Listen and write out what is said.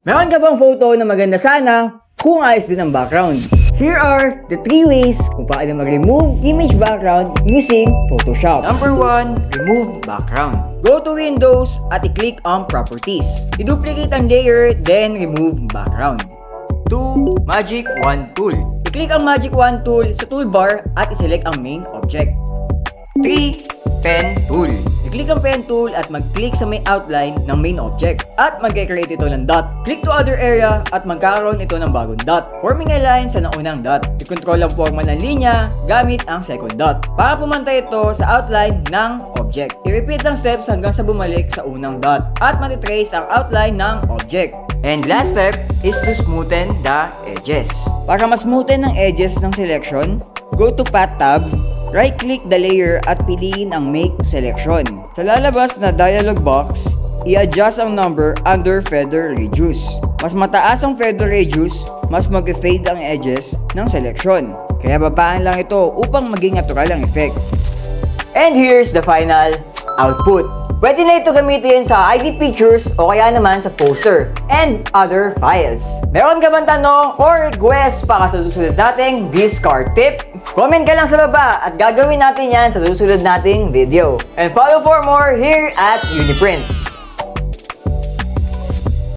Meron ka bang photo na maganda sana kung ayos din ang background? Here are the three ways kung paano mag-remove image background using Photoshop. Number 1, remove background. Go to Windows at i-click on Properties. I-duplicate ang layer, then remove background. 2. Magic Wand Tool. I-click ang Magic Wand Tool sa toolbar at i-select ang main object. 3. Pen Tool. I-click ang Pen Tool at mag-click sa may outline ng main object at mag-create ito ng dot. Click to other area at magkakaroon ito ng bagong dot, forming a line sa naunang dot. I-control ang forma ng linya gamit ang second dot para pumantay ito sa outline ng object. I-repeat ang steps hanggang sa bumalik sa unang dot at matitrace ang outline ng object. And last step is to smoothen the edges. Para mas smoothen ang edges ng selection, go to Path tab, right-click the layer at piliin ang Make Selection. Sa lalabas na dialog box, i-adjust ang number under Feather Radius. Mas mataas ang Feather Radius, mas mag-fade ang edges ng selection. Kaya babaan lang ito upang maging natural ang effect. And here's the final output. Pwede na ito gamitin sa ID pictures o kaya naman sa poster and other files. Meron ka bang tanong or request para sa susunod nating discard tip? Comment ka lang sa baba at gagawin natin yan sa susunod nating video. And follow for more here at Uniprint.